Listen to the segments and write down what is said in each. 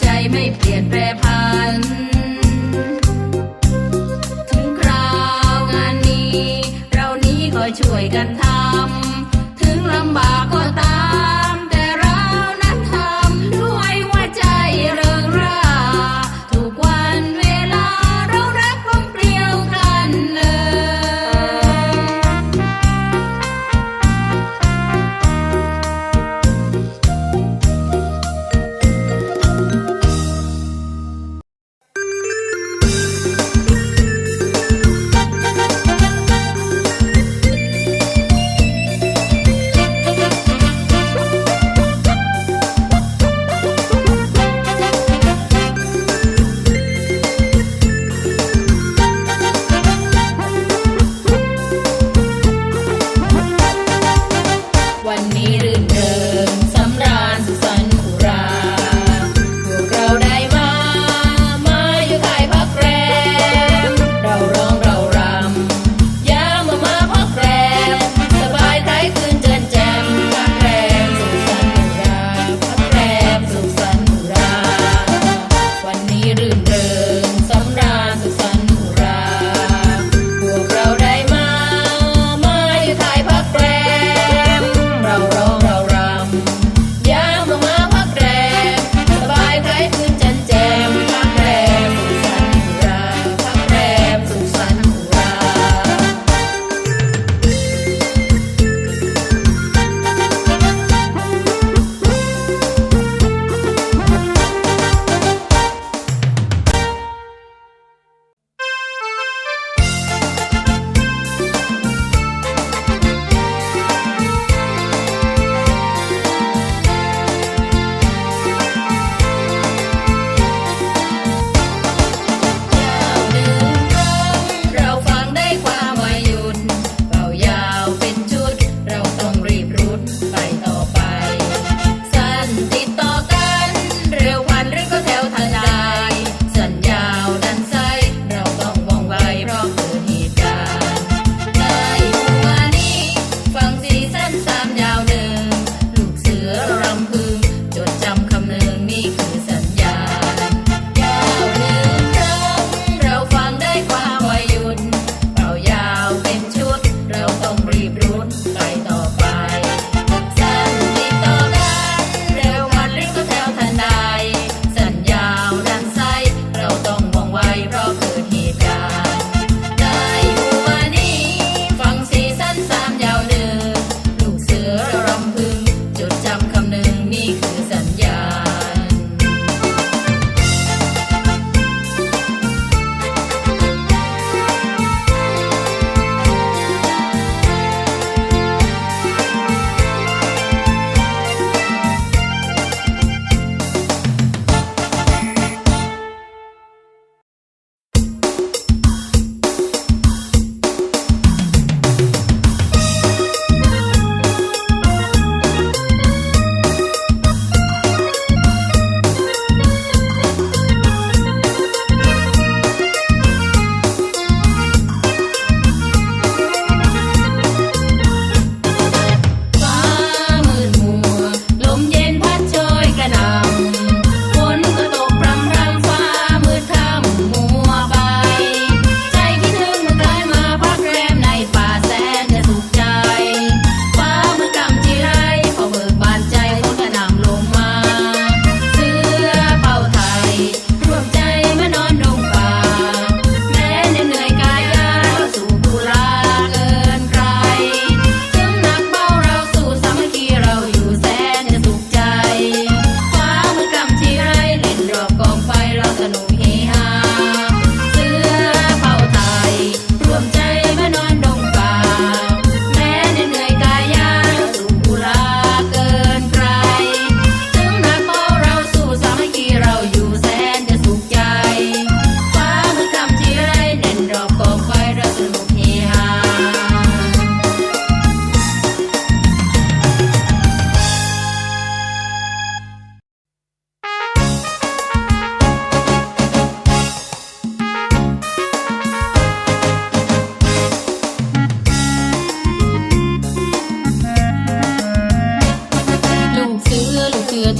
ใจไม่เปลี่ยนแปรผัน ถึงคราวงานนี้ เรานี้ก็ช่วยกันทำ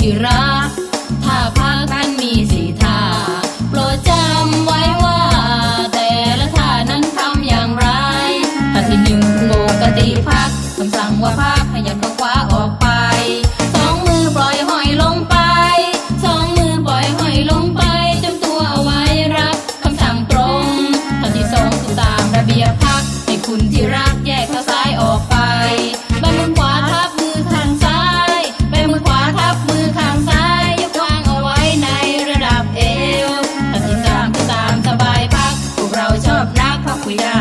Iraq. รั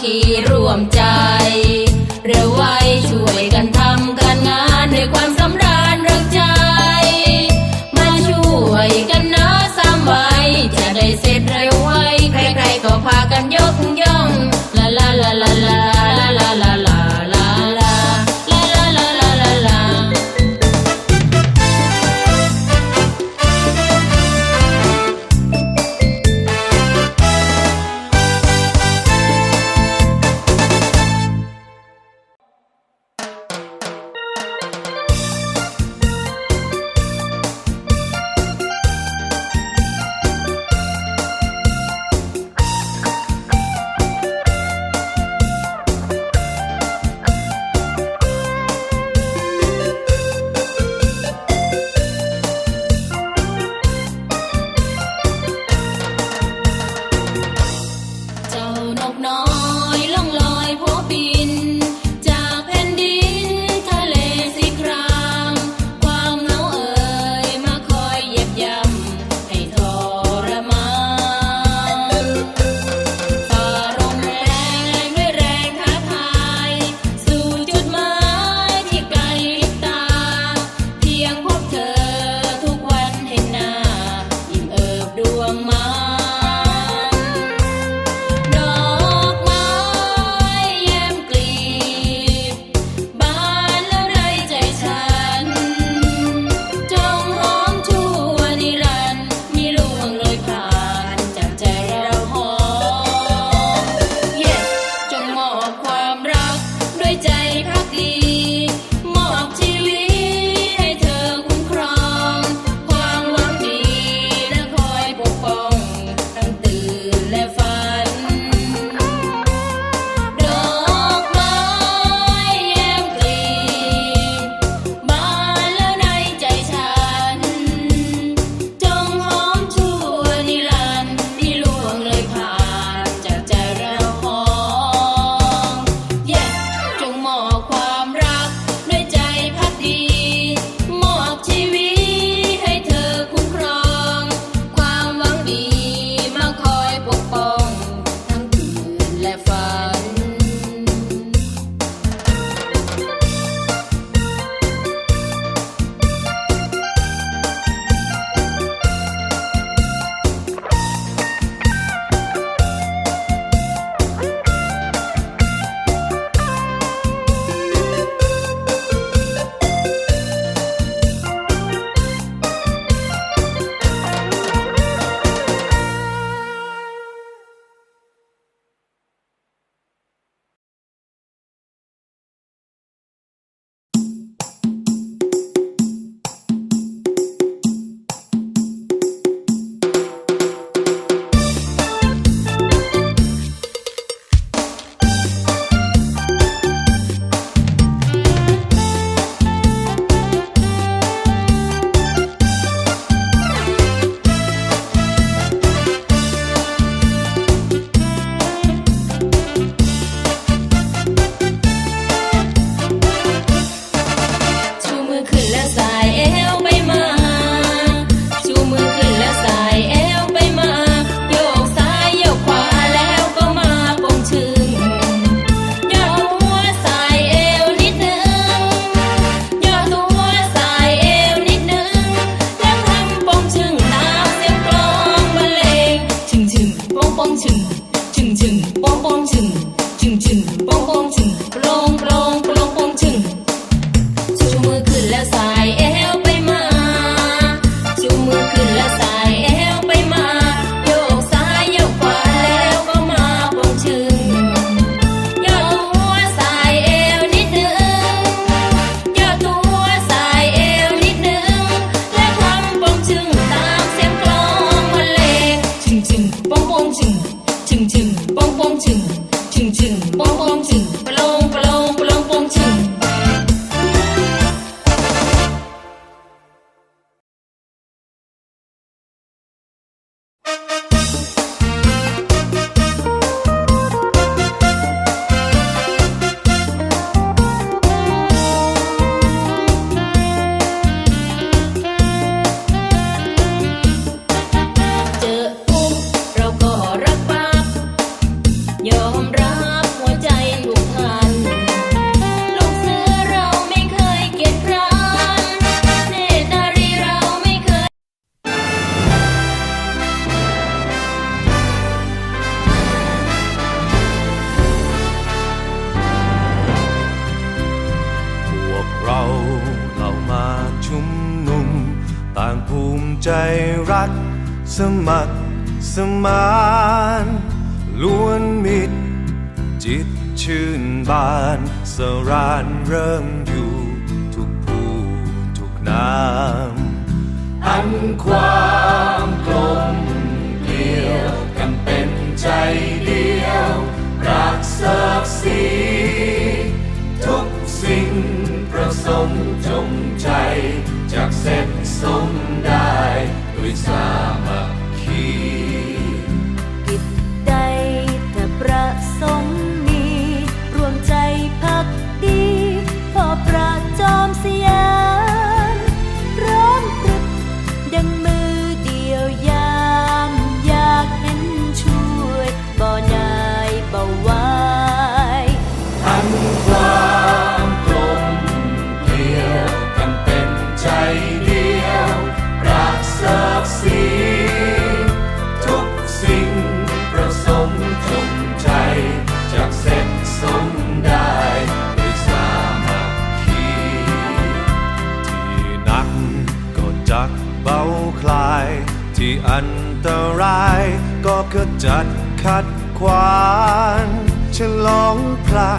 คีร่วมใจ เร็วไว้ช่วยกันทำการงานด้วยความสำราญรักใจ มาช่วยกันนะสามไว้ จะได้เสร็จเร็วไว้ ใครๆก็พากันยกย่อง ลาลาลาลาลา สรานเริ่มอยู่ทุกผู้ทุกนามอันความกลมเกลียวกันเป็นใจเดียว รักศักสีทุกสิ่งประสงค์จงใจจากเสร็จสม อะไร ก็ขจัดขัดขวางฉลองพระ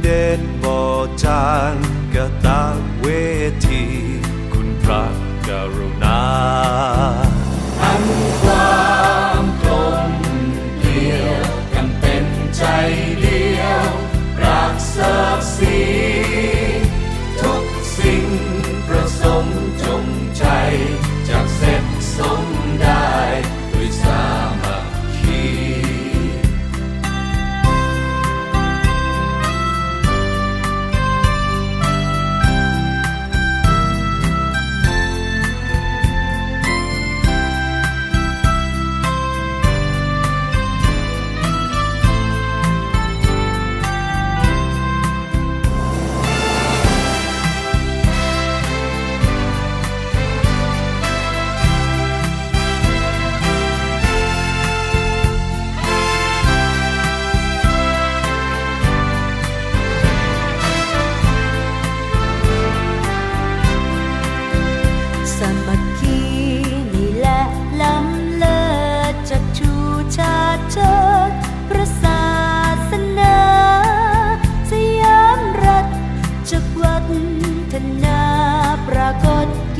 เดชบอจางกะตาเวที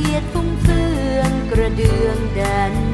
เบียดฟุ้งเฟืองกระเดื่องแดน